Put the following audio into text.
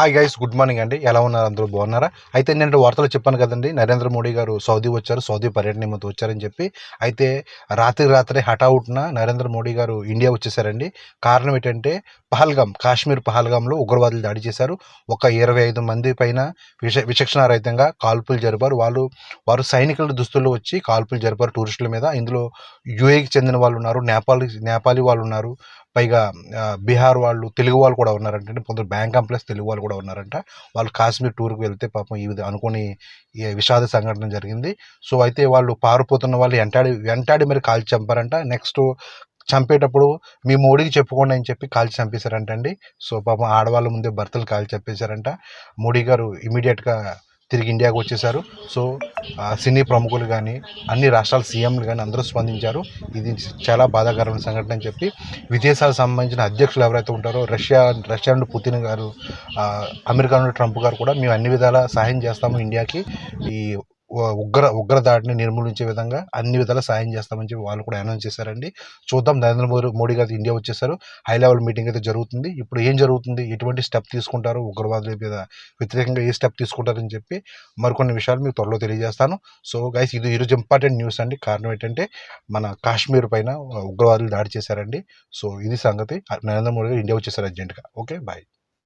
Hi guys good morning అండి. ఎలా ఉన్నారు? అందరూ బాగున్నారా? అయితే నేను వార్తలు చెప్పాను కదండి. నరేంద్ర మోడీ గారు సౌదీ వచ్చారు. సౌదీ పర్యటన నిమిత్తం వచ్చారని చెప్పి. అయితే రాత్రి రాత్రి హఠావుట్న నరేంద్ర మోడీ గారు ఇండియా వచ్చేసారండి. కారణం ఏంటంటే పహల్గామ్ కాశ్మీర్ పహల్గామ్లో ఉగ్రవాదులు దాడి చేశారు. ఒక ఇరవై ఐదు మంది పైన విష విచక్షణారహితంగా కాల్పులు జరిపారు. వాళ్ళు వారు సైనికుల దుస్తుల్లో వచ్చి కాల్పులు జరిపారు టూరిస్టుల మీద. ఇందులో యుఏకి చెందిన వాళ్ళు ఉన్నారు. నేపాల్ నేపాలీ వాళ్ళు ఉన్నారు. పైగా బీహార్ వాళ్ళు తెలుగు వాళ్ళు కూడా ఉన్నారంట కొందరు బ్యాంక్ కంప్లెక్స్ తెలుగు వాళ్ళు కూడా ఉన్నారంట. వాళ్ళు కాశ్మీర్ టూర్కి వెళ్తే పాపం ఈ విధ అనుకోని విషాద సంఘటన జరిగింది. సో అయితే వాళ్ళు పారిపోతున్న వాళ్ళు వెంటాడి వెంటాడి మరి కాల్చి చంపారంట. నెక్స్ట్ చంపేటప్పుడు మీ మోడీకి చెప్పుకోండి అని చెప్పి కాల్చి చంపేశారంటండి. సో పాపం ఆడవాళ్ళ ముందే భర్తలు కాల్చి చంపేశారంట. మోడీ గారు ఇమీడియట్గా తిరిగి ఇండియాకు వచ్చేసారు. సో సినీ ప్రముఖులు కానీ అన్ని రాష్ట్రాల సీఎంలు కానీ అందరూ స్పందించారు. ఇది చాలా బాధాకరమైన సంఘటన అని చెప్పి. విదేశాలకు సంబంధించిన అధ్యక్షులు ఎవరైతే ఉంటారో రష్యా రష్యా నుండి పుతిన్ గారు అమెరికా నుండి ట్రంప్ గారు కూడా మేము అన్ని విధాల సహాయం చేస్తాము ఇండియాకి. ఈ ఉగ్ర ఉగ్ర దాడిని నిర్మూలించే విధంగా అన్ని విధాల సహాయం చేస్తామని చెప్పి వాళ్ళు కూడా అనౌన్స్ చేశారండి. చూద్దాం నరేంద్ర మోడీ మోడీ గారు ఇండియా వచ్చేసారు. హై లెవెల్ మీటింగ్ అయితే జరుగుతుంది. ఇప్పుడు ఏం జరుగుతుంది? ఎటువంటి స్టెప్ తీసుకుంటారు? ఉగ్రవాదుల మీద వ్యతిరేకంగా ఏ స్టెప్ తీసుకుంటారని చెప్పి మరికొన్ని విషయాలు మీకు త్వరలో తెలియజేస్తాను. సో గైస్ ఇది ఈరోజు ఇంపార్టెంట్ న్యూస్ అండి. కారణం ఏంటంటే మన కాశ్మీర్ పైన ఉగ్రవాదులు దాడి చేశారండి. సో ఇది సంగతి. నరేంద్ర మోడీ గారు ఇండియా వచ్చేసారు అర్జెంట్గా. Okay bye.